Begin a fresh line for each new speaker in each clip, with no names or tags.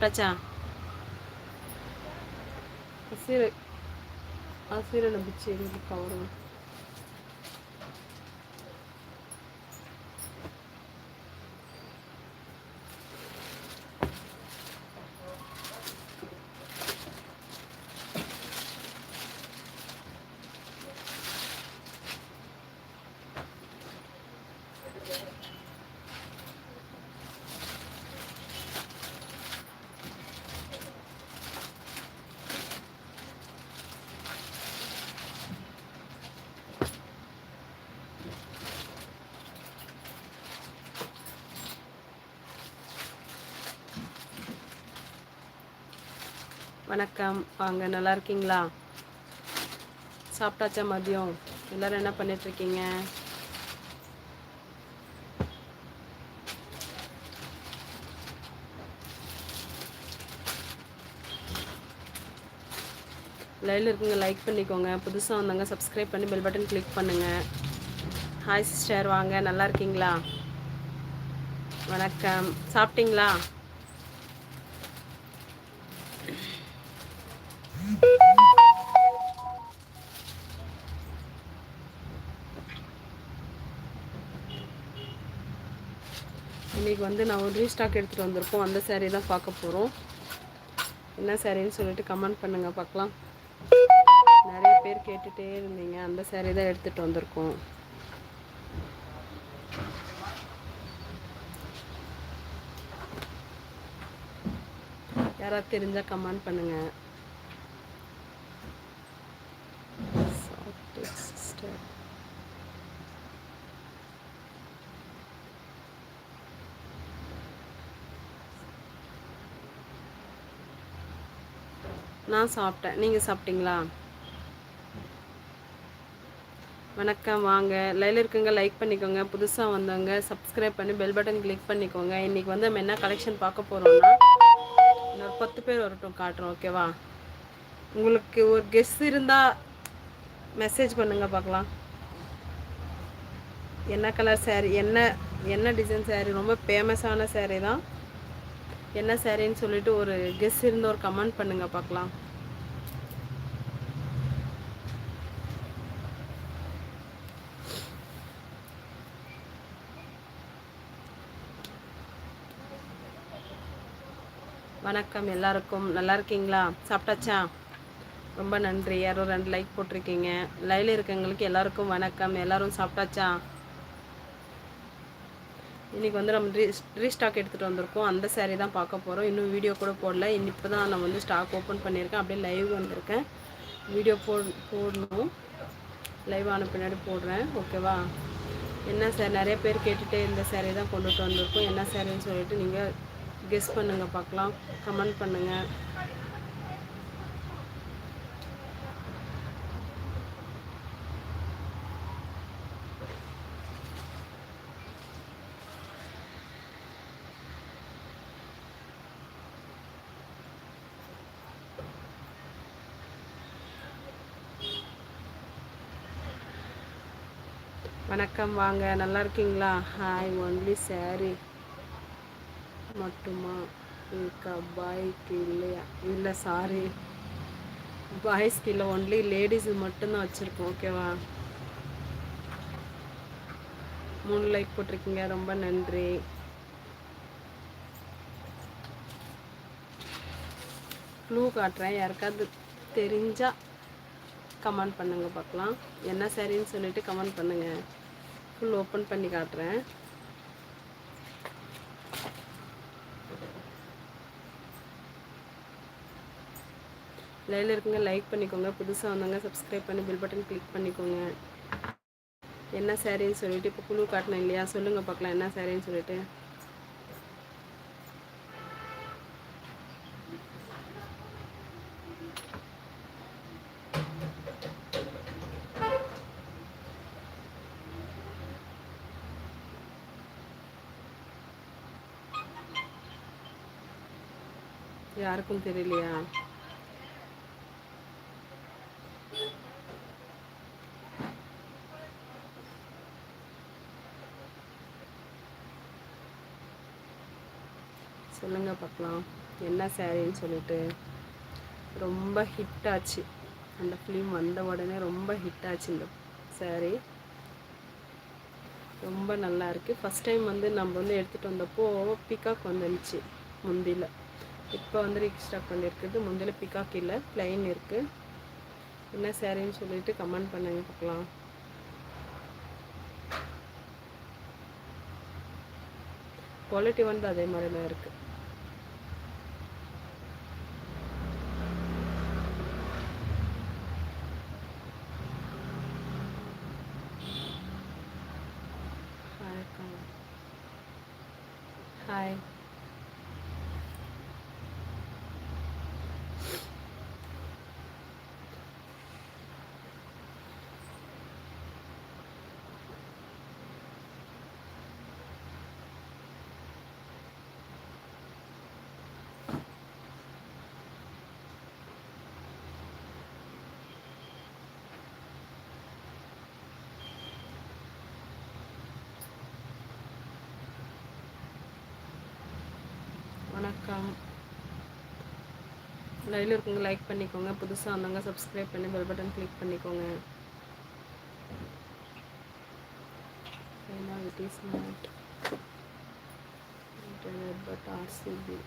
பிரச்சா அசீர அசீரனை பிச்சு எங்களுக்கு கவரும் வணக்கம். வாங்க நல்லா இருக்கீங்களா? சாப்பிட்டாச்சா மதியம்? எல்லோரும் என்ன பண்ணிகிட்ருக்கீங்க லைவில் இருக்குங்க லைக் பண்ணிக்கோங்க. புதுசாக வந்தாங்க சப்ஸ்கிரைப் பண்ணி பெல் பட்டன் கிளிக் பண்ணுங்கள் ஹாய் சிஸ்டர் வாங்க. நல்லா இருக்கீங்களா? வணக்கம். சாப்பிட்டீங்களா? இன்றைக்கி வந்து நான் ஒரு ரீஸ்டாக் எடுத்துகிட்டு வந்திருக்கோம். அந்த சேரீ தான் பார்க்க போகிறோம் என்ன சேரீன்னு சொல்லிட்டு கமெண்ட் பண்ணுங்கள் பார்க்கலாம். நிறைய பேர் கேட்டுகிட்டே இருந்தீங்க. அந்த சேரீ தான் எடுத்துகிட்டு வந்திருக்கோம். யாராவது தெரிஞ்சால் கமெண்ட் பண்ணுங்கள் நான் சாப்பிட்டேன். நீங்கள் சாப்பிட்டீங்களா? வணக்கம் வாங்க. லைல இருக்குங்க லைக் பண்ணிக்கோங்க. புதுசாக வந்தவங்க சப்ஸ்கிரைப் பண்ணி பெல் பட்டன் கிளிக் பண்ணிக்கோங்க. இன்றைக்கி வந்து நம்ம என்ன கலெக்ஷன் பார்க்க போகிறோம்னா இன்னொரு பத்து பேர் வரட்டும் காட்டுறோம் ஓகேவா உங்களுக்கு ஒரு கெஸ் இருந்தால் மெசேஜ் பண்ணுங்கள் பார்க்கலாம். என்ன கலர் சேரீ என்ன என்ன டிசைன் சேரீ ரொம்ப ஃபேமஸான சேரீ தான். என்ன சாரின்னு சொல்லிட்டு ஒரு கெஸ் இருந்து ஒரு கமெண்ட் பண்ணுங்க பார்க்கலாம். வணக்கம் எல்லாருக்கும். நல்லா இருக்கீங்களா? சாப்பிட்டாச்சா? ரொம்ப நன்றி. யாரும் ரெண்டு லைக் போட்டிருக்கீங்க. லைவில் இருக்கவங்களுக்கு எல்லாருக்கும் வணக்கம். எல்லாரும் சாப்பிட்டாச்சா? இன்றைக்கி வந்து நம்ம ரீ ரீஸ்டாக் எடுத்துகிட்டு வந்திருக்கோம். அந்த சேரீ தான் பார்க்க போகிறோம் இன்னும் வீடியோ கூட போடல. இப்போ தான் நான் வந்து ஸ்டாக் ஓப்பன் பண்ணியிருக்கேன். அப்படியே லைவ் வந்திருக்கேன். வீடியோ போ போடணும். லைவ் ஆன பின்னாடி போடுறேன். ஓகேவா என்ன சார் நிறைய பேர் கேட்டுகிட்டே இந்த சேரீ தான் கொண்டுட்டு வந்திருக்கோம். என்ன சேரீன்னு சொல்லிட்டு நீங்கள் கெஸ் பண்ணுங்கள் பார்க்கலாம். கமெண்ட் பண்ணுங்கள் வணக்கம். வாங்க நல்லா இருக்கீங்களா? ஹாய் ஒன்லி சாரி மட்டுமா? இருக்கா பாய்க்கு இல்லையா? இல்லை சாரி பாய்ஸ்க்கு இல்லை ஒன்லி லேடிஸ் மட்டும்தான் வச்சுருக்கோம் ஓகேவா மூணு லைக் போட்டிருக்கீங்க ரொம்ப நன்றி. க்ளூ காட்டுறேன் யாருக்காவது தெரிஞ்சால் கமெண்ட் பண்ணுங்கள் பார்க்கலாம். என்ன சரின்னு சொல்லிவிட்டு கமெண்ட் பண்ணுங்கள் ஃபுல் ஓப்பன் பண்ணி காட்டுறேன். லைவில் இருக்குங்க லைக் பண்ணிக்கோங்க. புதுசாக வந்தாங்க சப்ஸ்கிரைப் பண்ணி பில் பட்டன் கிளிக் பண்ணிக்கோங்க. என்ன சாரின்னு சொல்லிட்டு இப்போ குழு காட்டினேன் இல்லையா? சொல்லுங்கள் பார்க்கலாம் என்ன சாரின்னு சொல்லிட்டு. யாருக்கும் தெரியலையா? சொல்லுங்க பார்க்கலாம். என்ன சாரின்னு சொல்லிட்டு ரொம்ப ஹிட் ஆச்சு. அந்த ஃபிலிம் வந்த உடனே ரொம்ப ஹிட் ஆச்சு இந்த சேரீ ரொம்ப நல்லா இருக்குது ஃபஸ்ட் டைம் வந்து நம்ம வந்து எடுத்துகிட்டு வந்தப்போ பிகாக் வந்துருந்துச்சு முந்தியில். இப்போ வந்து ரீஸ்டாக் பண்ணியிருக்குது முந்தையில் பிகாக் இல்லை ப்ளைன் இருக்குது என்ன சேரீன்னு சொல்லிட்டு கமெண்ட் பண்ணுங்க பார்க்கலாம். குவாலிட்டி வந்து அதே மாதிரி தான் இருக்குது ஹாய் வணக்கம். லைவில் இருக்கவங்க லைக் பண்ணிக்கோங்க. புதுசாக வந்தவங்க சப்ஸ்கிரைப் பண்ணி பெல் பட்டன் கிளிக் பண்ணிக்கோங்க. It is not but RCB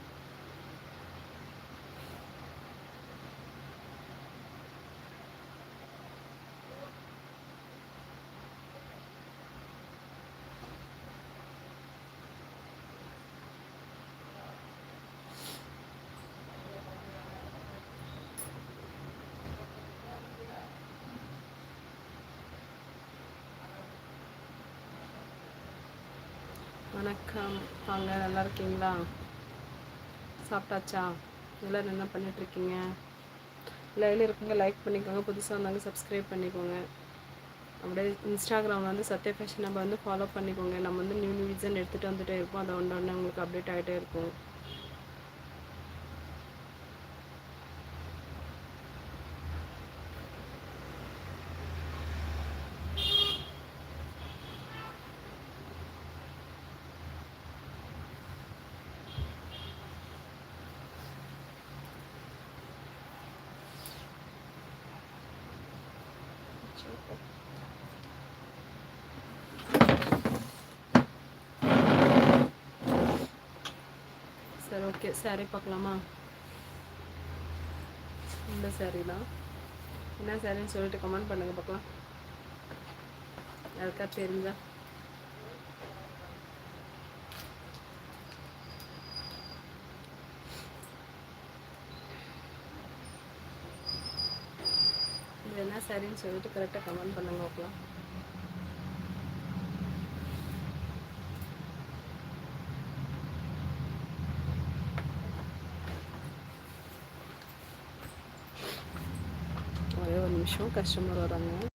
வணக்கம். வாங்க நல்லா இருக்கீங்களா? சாப்பிட்டாச்சா? எல்லோரும் என்ன பண்ணிகிட்ருக்கீங்க லைவில் இருக்கவங்க லைக் பண்ணிக்கோங்க. புதுசாக வந்தாங்க சப்ஸ்கிரைப் பண்ணிக்கோங்க. அப்படியே இன்ஸ்டாகிராமில் வந்து சத்ய ஃபேஷன் நம்ம வந்து ஃபாலோ பண்ணிக்கோங்க. நம்ம வந்து நியூ நியூ டிசைன் எடுத்துகிட்டு வந்துகிட்டே இருப்போம். அதை ஒன்று ஒன்று உங்களுக்கு அப்டேட் ஆகிட்டே இருக்கும். சரி சாரி பார்க்கலாமா? இந்த சாரி தான். என்ன சாரின்னு சொல்லிட்டு கமெண்ட் பண்ணுங்கள் பார்க்கலாம். யாருக்கா தெரிஞ்சா? இது என்ன சரின்னு சொல்லிட்டு கரெக்டாக கமெண்ட் பண்ணுங்க பார்க்கலாம். ஒரே ஒரு நிமிஷம் கஸ்டமர் வராங்க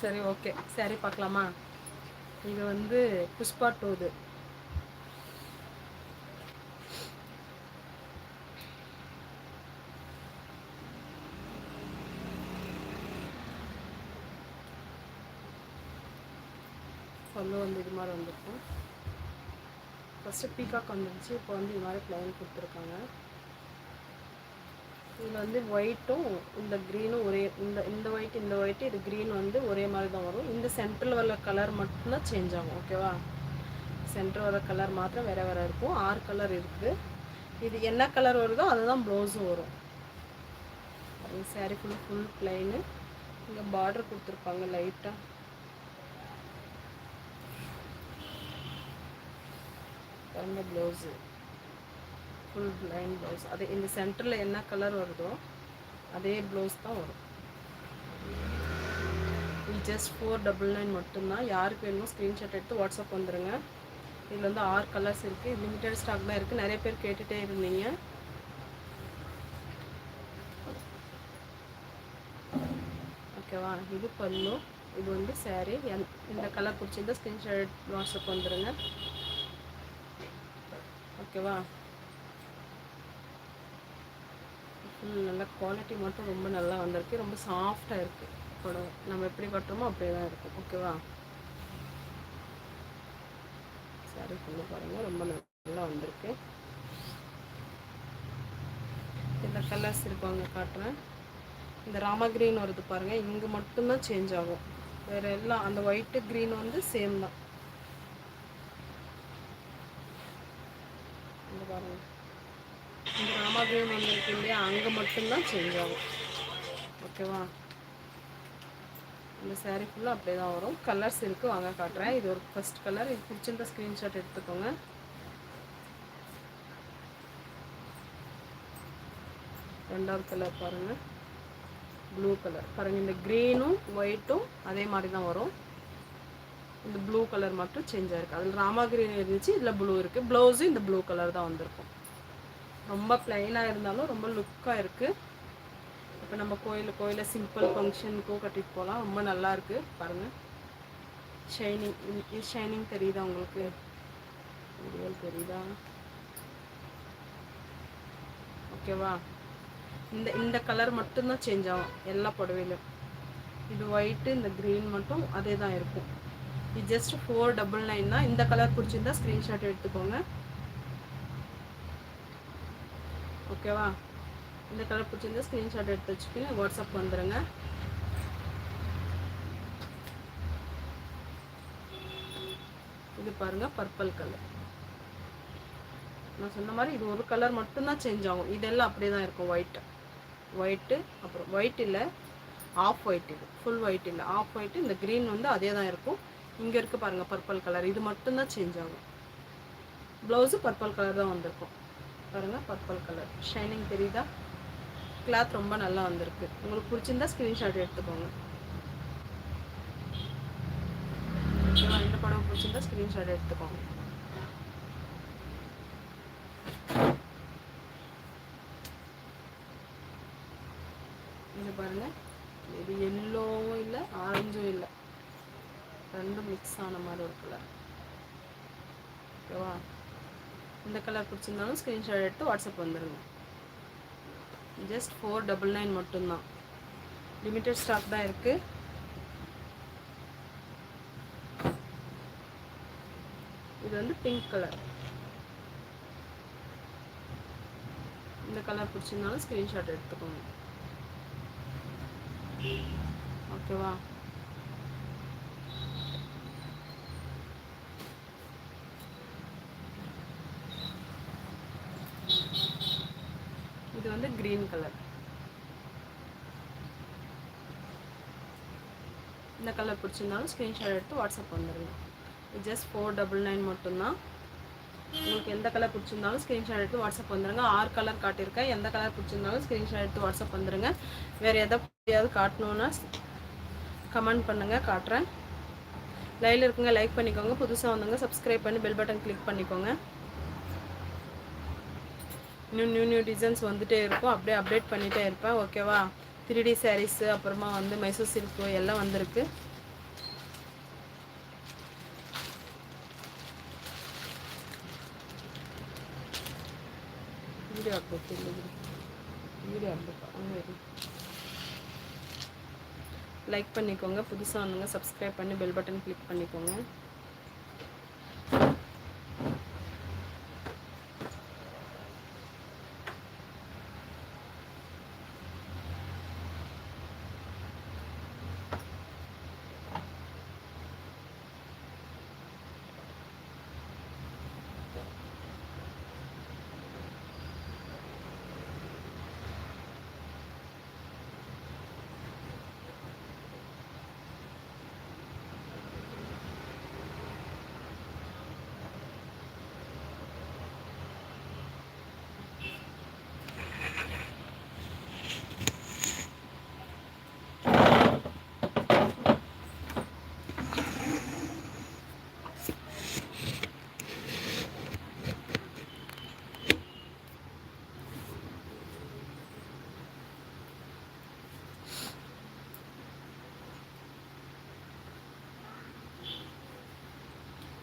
சரி ஓகே சரி பார்க்கலாமா? இது வந்து புஷ்பா டூது சொல்லு வந்து இது மாதிரி வந்திருக்கும். ஃபஸ்ட்டு பீகாக் வந்துருச்சு. இப்போ வந்து இது மாதிரி ப்ளைன் கொடுத்துருக்காங்க. இதில் வந்து ஒயிட்டும் இந்த க்ரீனும் ஒரே இந்த இந்த ஒயிட் இந்த ஒயிட்டு இது க்ரீன் வந்து ஒரே மாதிரி தான் வரும். இந்த சென்டரில் வர கலர் மட்டும்தான் சேஞ்ச் ஆகும் ஓகேவா சென்டர் வர கலர் மாத்திரம் வேறு வேறு இருக்கும். ஆறு கலர் இருக்குது. இது என்ன கலர் வருதோ அதுதான் ப்ளவுஸும் வரும். சாரீ ஃபுல் ஃபுல் ப்ளைனு இங்கே பார்டர் கொடுத்துருப்பாங்க லைட்டாக பாருங்க ப்ளவுஸு ஃபுல் ப்ளைன் ப்ளவுஸ் அதே இந்த சென்டரில் என்ன கலர் வருதோ அதே ப்ளவுஸ் தான் வரும் இது ஜஸ்ட் ஃபோர் டபுள் நைன் மட்டும்தான் யாருக்கு வேணுமோ ஸ்க்ரீன்ஷாட் எடுத்து வாட்ஸ்அப் வந்துடுங்க இதில் வந்து ஆறு கலர்ஸ் இருக்குது லிமிட்டட் ஸ்டாக் தான் இருக்குது நிறைய பேர் கேட்டுகிட்டே இருந்தீங்க ஓகேவா இது பல்லு இது வந்து சாரீ என் இந்த கலர் பிடிச்சிருந்தா ஸ்க்ரீன்ஷாட் வாட்ஸ்அப் வந்துடுங்க ஓகேவா ஃபுல் நல்ல குவாலிட்டி மட்டும் ரொம்ப நல்லா வந்திருக்கு. ரொம்ப சாஃப்டாக இருக்குது புடவை நம்ம எப்படி கட்டுறோமோ அப்படியே தான் இருக்கும் ஓகேவா சாரி ஃபுல்லு பாருங்கள் ரொம்ப நல்லா வந்திருக்கு. இந்த கலர்ஸ் இருப்பாங்க காட்டுறேன். இந்த ராமா க்ரீன் வருது பாருங்கள் இங்கே மட்டும்தான் சேஞ்ச் ஆகும். வேறு எல்லாம் அந்த ஒயிட்டு க்ரீன் வந்து சேம் தான் இந்த பாருங்கள் இந்த வந்திருக்கு இல்லையா? அங்கே மட்டும்தான் சேஞ்ச் ஆகும். ஓகேவா இந்த சாரீ ஃபுல்லாக அப்படியே தான் வரும். கலர்ஸ் இருக்குது வாங்க காட்டுறேன். இது ஒரு ஃபஸ்ட் கலர் இது பிடிச்சிருந்த ஸ்க்ரீன்ஷாட் எடுத்துக்கோங்க. ரெண்டாவது கலர் பாருங்கள் ப்ளூ கலர் பாருங்கள் இந்த க்ரீனும் ஒயிட்டும் அதே மாதிரி தான் வரும். இந்த ப்ளூ கலர் மட்டும் சேஞ்ச் ஆயிருக்கு அதில் ராமா க்ரீன் இருந்துச்சு இதில் ப்ளூ இருக்குது ப்ளவுஸும் இந்த ப்ளூ கலர் தான் வந்திருக்கும். ரொம்ப ப்ளைனாக இருந்தாலும் ரொம்ப லுக்காக இருக்குது இப்போ நம்ம கோயில் கோயிலில் சிம்பிள் ஃபங்க்ஷனுக்கும் கட்டிட்டு போகலாம் ரொம்ப நல்லா இருக்குது பாருங்கள் ஷைனிங் ஷைனிங் தெரியுதா உங்களுக்கு? தெரியுதா? ஓகேவா இந்த இந்த கலர் மட்டும்தான் சேஞ்ச் ஆகும். எல்லா புடவையிலும். இது ஒயிட்டு இந்த க்ரீன் மட்டும் அதே தான் இருக்கும். இது ஜஸ்ட் ஃபோர் டபுள் நைன் தான். இந்த கலர் பிடிச்சிருந்தா ஸ்க்ரீன்ஷாட் எடுத்துக்கோங்க. ஓகேவா? இந்த கலர் பிடிச்சிருந்தா ஸ்க்ரீன்ஷாட் எடுத்து வச்சுக்கோங்க வாட்ஸ்அப் வந்துடுங்க இது பாருங்கள் பர்பிள் கலர் நான் சொன்ன மாதிரி இது ஒரு கலர் மட்டும்தான் சேஞ்ச் ஆகும். இதெல்லாம் அப்படியே தான் இருக்கும் ஒயிட்டு ஒயிட்டு அப்புறம் ஒயிட் இல்லை ஆஃப் ஒயிட் இது. ஃபுல் ஒயிட் இல்லை. ஆஃப் ஒயிட்டு இந்த க்ரீன் வந்து அதே தான் இருக்கும். இங்கே இருக்குது பாருங்கள் பர்பிள் கலர் இது மட்டும்தான் சேஞ்ச் ஆகும். ப்ளவுஸு பர்பிள் கலர் தான் வந்திருக்கும். பாருங்கள் பர்பிள் கலர் ஷைனிங் தெரியுதா? கிளாத் ரொம்ப நல்லா வந்திருக்கு. உங்களுக்கு பிடிச்சிருந்தா ஸ்க்ரீன்ஷாட் எடுத்துக்கோங்க. ஓகேவா? இந்த படம் பிடிச்சிருந்தா ஸ்க்ரீன்ஷாட் எடுத்துக்கோங்க. இது பாருங்கள் இது எல்லோவும் இல்லை ஆரஞ்சும் இல்லை. ரெண்டும் மிக்ஸ் ஆன மாதிரி ஒரு கலர் ஓகேவா? இந்த கலர் பிடிச்சிருந்தாலும் ஸ்க்ரீன்ஷாட் எடுத்து வாட்ஸ்அப் வந்துடுங்க ஜஸ்ட் ஃபோர் டபுள் நைன் மட்டும்தான். லிமிட்டட் ஸ்டாக் தான் இருக்குது இது வந்து பிங்க் கலர் இந்த கலர் பிடிச்சிருந்தாலும் ஸ்க்ரீன்ஷாட் எடுத்துக்கோங்க. ஓகேவா இது வந்து க்ரீன் கலர் இந்த கலர் பிடிச்சிருந்தாலும் ஸ்க்ரீன்ஷாட் எடுத்து வாட்ஸ்அப் வந்துடுங்க ஜஸ்ட் ஃபோர் டபுள் நைன் மட்டும்தான். உங்களுக்கு எந்த கலர் பிடிச்சிருந்தாலும் ஸ்க்ரீன்ஷாட் எடுத்து வாட்ஸ்அப் வந்துடுங்க ஆறு கலர் காட்டியிருக்கேன். எந்த கலர் பிடிச்சிருந்தாலும் ஸ்க்ரீன்ஷாட் எடுத்து வாட்ஸ்அப் வந்துடுங்க வேறு எதாவது காட்டணுன்னா கமெண்ட் பண்ணுங்கள் காட்டுறேன். லைவில் இருக்குங்க லைக் பண்ணிக்கோங்க. புதுசாக வந்தவங்க சப்ஸ்கிரைப் பண்ணி பெல் பட்டன் கிளிக் பண்ணிக்கோங்க. இன்னும் நியூ நியூ டிசைன்ஸ் வந்துகிட்டே இருக்கும். அப்படியே அப்டேட் பண்ணிகிட்டே இருப்பேன். ஓகேவா த்ரீ டி சாரீஸு அப்புறமா வந்து மைசூர் சில்க்கு எல்லாம் வந்திருக்கு. Video update video update like பண்ணிக்கோங்க. புதுசாக வந்துங்க சப்ஸ்கிரைப் பண்ணி பெல் பட்டன் கிளிக் பண்ணிக்கோங்க.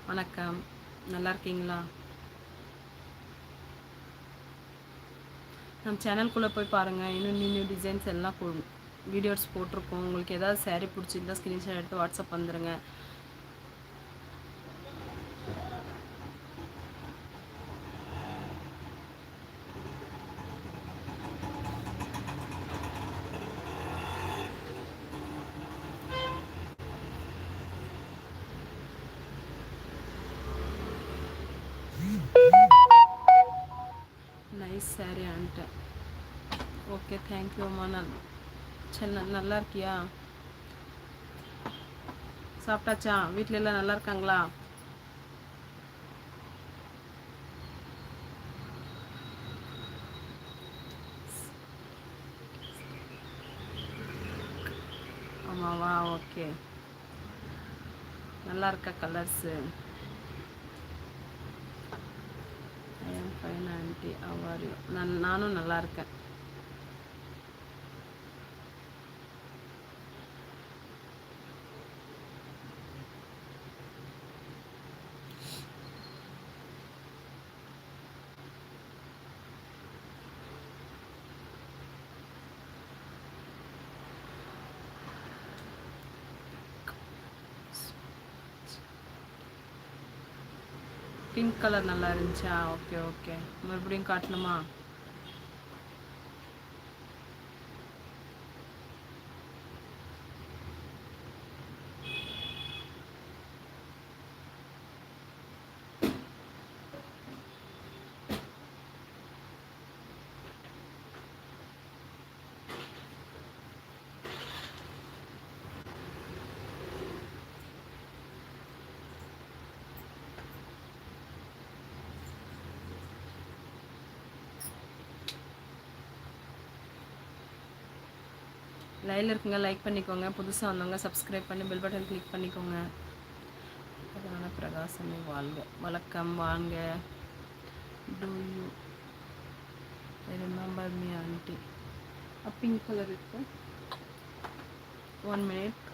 வணக்கம். நல்லா இருக்கீங்களா? நம்ம சேனல்குள்ளே போய் பாருங்கள் இன்னும் நியூ நியூ டிசைன்ஸ் எல்லாம் வீடியோஸ் போட்டிருக்கோம். உங்களுக்கு ஏதாவது சேரீ பிடிச்சிருந்தா ஸ்க்ரீன்ஷாட் எடுத்து வாட்ஸ்அப் வந்துடுங்க நைஸ் சாரி அன்ட்டு ஓகே தேங்க்யூம்மா நல் சரி நல்லா இருக்கியா சாப்பிட்டாச்சா? வீட்டில எல்லாம் நல்லா இருக்காங்களா ஆமாவா? ஓகே. நல்லா இருக்கா கலர்ஸு ஃபைன் ஆண்டி அவாரி நான் நானும் நல்லா இருக்கேன் பிங்க் கலர் நல்லா இருந்துச்சா? ஓகே ஓகே மறுபடியும் காட்டணுமா? லைனில் இருக்குங்க லைக் பண்ணிக்கோங்க. புதுசாக வந்தவங்க சப்ஸ்கிரைப் பண்ணி பெல் பட்டன் கிளிக் பண்ணிக்கோங்க. அதனால் பிரகாசமே வாழ்க. வணக்கம் வாங்க do you remember me aunty pink colour இருக்கு. ஒன் மினிட்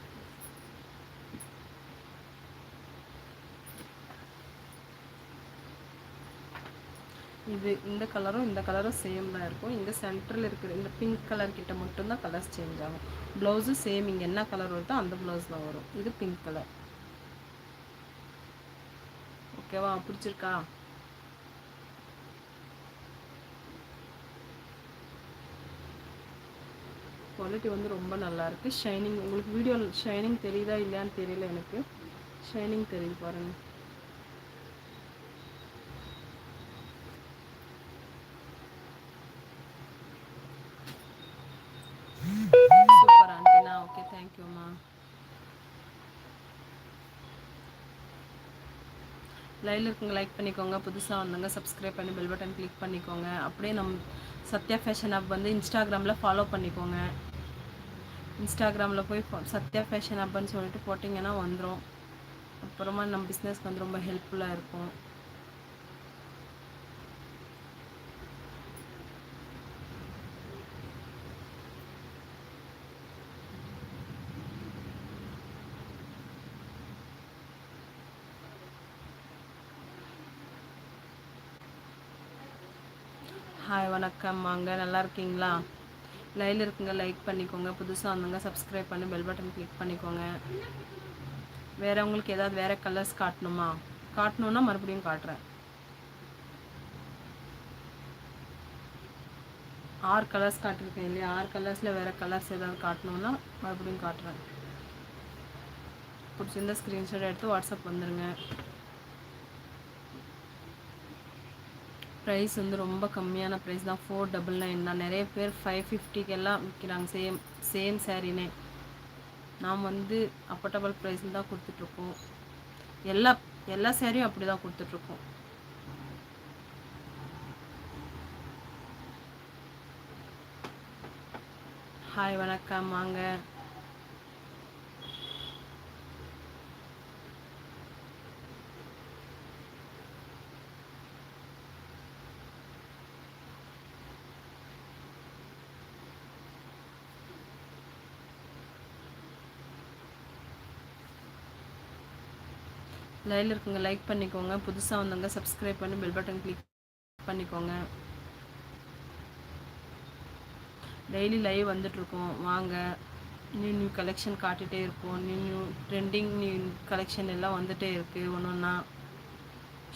இது இந்த கலரும் இந்த கலரும் சேம் தான் இருக்கும். இந்த சென்டரில் இருக்கிற இந்த பிங்க் கலர் கிட்ட மட்டும்தான் கலர்ஸ் சேஞ்ச் ஆகும். ப்ளவுஸும் சேம் இங்கே என்ன கலர் வருதோ அந்த ப்ளவுஸ் தான் வரும். இது பிங்க் கலர் ஓகேவா பிடிச்சிருக்கா? குவாலிட்டி வந்து ரொம்ப நல்லாயிருக்கு ஷைனிங் உங்களுக்கு வீடியோ ஷைனிங் தெரியுதா இல்லையான்னு தெரியல எனக்கு. ஷைனிங் தெரியுது பாருங்கள் தேங்க்யூம்மா லைவில் இருக்குங்க லைக் பண்ணிக்கோங்க. புதுசாக வந்தவங்க சப்ஸ்கிரைப் பண்ணி பெல் பட்டன் கிளிக் பண்ணிக்கோங்க. அப்படியே நம் சத்யா ஃபேஷன் ஆப் வந்து இன்ஸ்டாகிராமில் ஃபாலோ பண்ணிக்கோங்க. இன்ஸ்டாகிராமில் போய் சத்யா ஃபேஷன் ஆப்னு சொல்லிட்டு போட்டிங்கன்னா வந்துடும் அப்புறமா நம்ம பிஸ்னஸ்க்கு வந்து ரொம்ப ஹெல்ப்ஃபுல்லாக இருக்கும். ஹாய் நல்லா இருக்கீங்களா? லைனில் இருக்குங்க லைக் பண்ணிக்கோங்க. புதுசாக வந்தவங்க சப்ஸ்கிரைப் பண்ணி பெல் பட்டன் கிளிக் பண்ணிக்கோங்க. வேறு உங்களுக்கு ஏதாவது வேறு கலர்ஸ் காட்டணுமா? காட்டணுன்னா மறுபடியும் காட்டுறேன். ஆறு கலர்ஸ் காட்டிருக்கேன் இல்லையா? ஆறு கலர்ஸில் வேறு கலர்ஸ் ஏதாவது காட்டணுன்னா மறுபடியும் காட்டுறேன். பிடிச்சிருந்தா ஸ்க்ரீன்ஷாட் எடுத்து வாட்ஸ்அப் வந்துடுங்க ப்ரைஸ் வந்து ரொம்ப கம்மியான ப்ரைஸ் தான். ஃபோர் டபுள் நைன் தான். நிறைய பேர் ஃபைவ் ஃபிஃப்டிக்கெல்லாம் விற்கிறாங்க சேம் சேம் சாரீனே நாம் வந்து அப்பட்டபிள் ப்ரைஸில் தான் கொடுத்துட்ருக்கோம். எல்லா எல்லா சேரீயும் அப்படி தான் கொடுத்துட்ருக்கோம். ஹாய் வணக்கம். வாங்க. லைவில் இருக்குங்க லைக் பண்ணிக்கோங்க. புதுசாக வந்தவங்க சப்ஸ்கிரைப் பண்ணி பெல் பட்டன் கிளிக் பண்ணிக்கோங்க. டெய்லி லைவ் வந்துட்ருக்கோம் வாங்க. நியூ நியூ கலெக்ஷன் காட்டிகிட்டே இருக்கும் new new trending new collection எல்லாம் வந்துகிட்டே இருக்குது ஒன்று ஒன்றா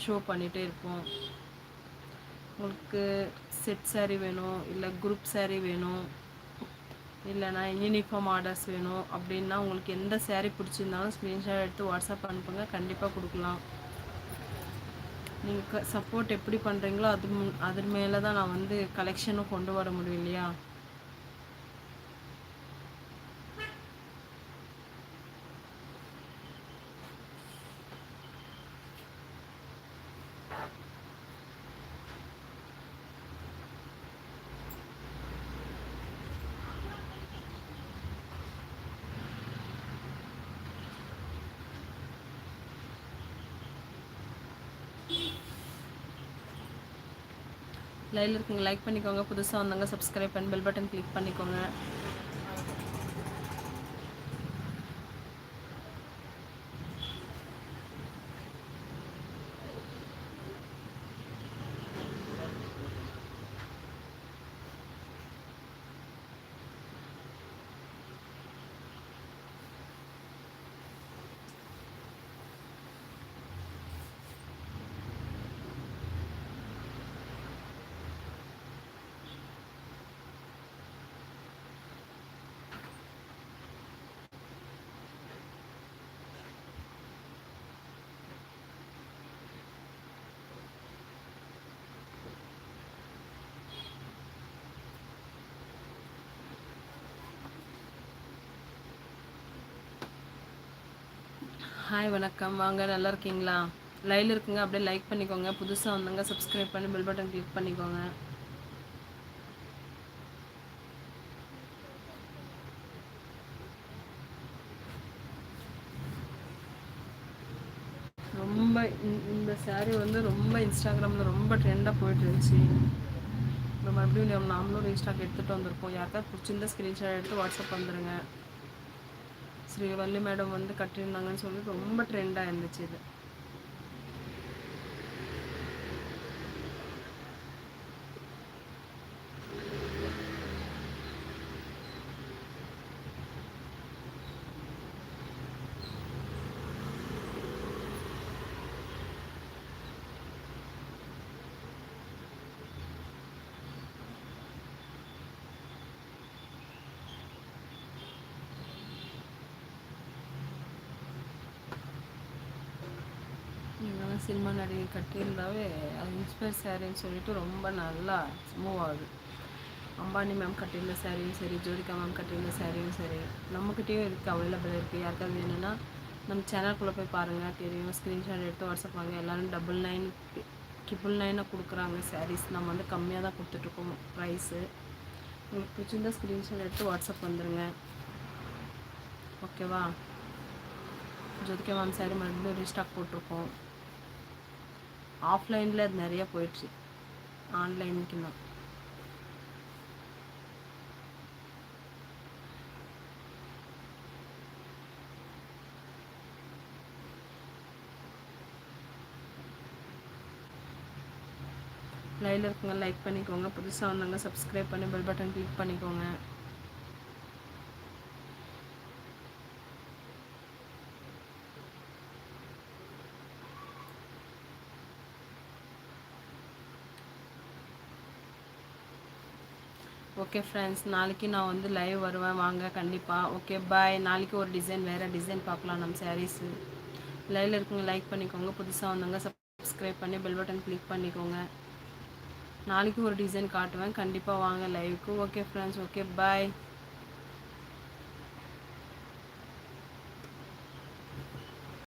ஷோ பண்ணிகிட்டே இருப்போம். உங்களுக்கு செட் சாரீ வேணும். இல்லை குரூப் சாரீ வேணும். இல்லைனா யூனிஃபார்ம் ஆர்டர்ஸ் வேணும் அப்படின்னா உங்களுக்கு எந்த சேரீ பிடிச்சிருந்தாலும் ஸ்க்ரீன்ஷாட் எடுத்து வாட்ஸ்அப் அனுப்புங்க. கண்டிப்பாக கொடுக்கலாம். நீங்கள் சப்போர்ட் எப்படி பண்ணுறீங்களோ அது அது மேலே தான் நான் வந்து கலெக்ஷனும் கொண்டு வர முடியும் இல்லையா? லைவில் இருக்குங்க லைக் பண்ணிக்கோங்க. புதுசாக வந்தாங்க சப்ஸ்கிரைப் பண்ணி பெல் பட்டன் கிளிக் பண்ணிக்கோங்க. ஹாய் வணக்கம். வாங்க நல்லா இருக்கீங்களா? லைவில் இருக்குங்க அப்படியே லைக் பண்ணிக்கோங்க. புதுசாக வந்தாங்க சப்ஸ்கிரைப் பண்ணி பெல் பட்டன் கிளிக் பண்ணிக்கோங்க. ரொம்ப இந்த சாரீ வந்து ரொம்ப இன்ஸ்டாகிராமில் ரொம்ப ட்ரெண்டாக போயிட்டு இருந்துச்சு. இப்போ மறுபடியும் நாமளும் ரீஸ்டாக் எடுத்துகிட்டு வந்திருக்கோம் யாருக்காவது பிடிச்சிருந்தா ஸ்க்ரீன்ஷாட் எடுத்து வாட்ஸ்அப் வந்துடுங்க ஸ்ரீவள்ளி மேடம் வந்து கட்டியிருந்தாங்கன்னு சொல்லி ரொம்ப ட்ரெண்டாக இருந்துச்சு இது. சினிமா நடிகை கட்டியிருந்தாவே அது இன்ஸ்பயர் சாரின்னு சொல்லிட்டு ரொம்ப நல்லா மூவ் ஆகுது. அம்பானி மேம் கட்டியிருந்த சாரியும் சரி ஜோதிகா மேம் கட்டியிருந்த சாரியும் சரி நம்மக்கிட்டேயும் இருக்குது அவைலபிள் இருக்குது யாருக்காவது வேணும்னா நம்ம சேனல்குள்ளே போய் பாருங்கள் தெரியும். ஸ்க்ரீன்ஷாட் எடுத்து வாட்ஸ்அப் வாங்க. எல்லோரும் டபுள் நைன் ட்ரிபிள் நைனாக கொடுக்குறாங்க சாரீஸ் நம்ம வந்து கம்மியாக தான் கொடுத்துட்ருக்கோம் ப்ரைஸு உங்களுக்கு பிடிச்சிருந்தா ஸ்க்ரீன்ஷாட் எடுத்து வாட்ஸ்அப் வந்துடுங்க ஓகேவா ஜோதிகா மேம் சாரி மறுபடியும் ரீஸ்டாக் போட்டிருக்கோம். ஆஃப்லைனில் அது நிறைய போயிடுச்சு. ஆன்லைனுக்கு தான் லைவில் இருக்குங்க லைக் பண்ணிக்கோங்க. புதுசாக வந்தாங்க சப்ஸ்கிரைப் பண்ணி பெல் பட்டன் கிளிக் பண்ணிக்கோங்க. ஓகே ஃப்ரெண்ட்ஸ் நாளைக்கு நான் வந்து லைவ் வருவேன். வாங்க கண்டிப்பாக ஓகே பாய் நாளைக்கு ஒரு டிசைன் வேறு டிசைன் பார்க்கலாம் நம்ம சாரீஸு லைவில் இருக்குங்க லைக் பண்ணிக்கோங்க. புதுசாக வந்தவங்க சப்ஸ்கிரைப் பண்ணி பெல் பட்டன் கிளிக் பண்ணிக்கோங்க. நாளைக்கு ஒரு டிசைன் காட்டுவேன். கண்டிப்பாக வாங்க லைவுக்கு ஓகே ஃப்ரெண்ட்ஸ் ஓகே பாய்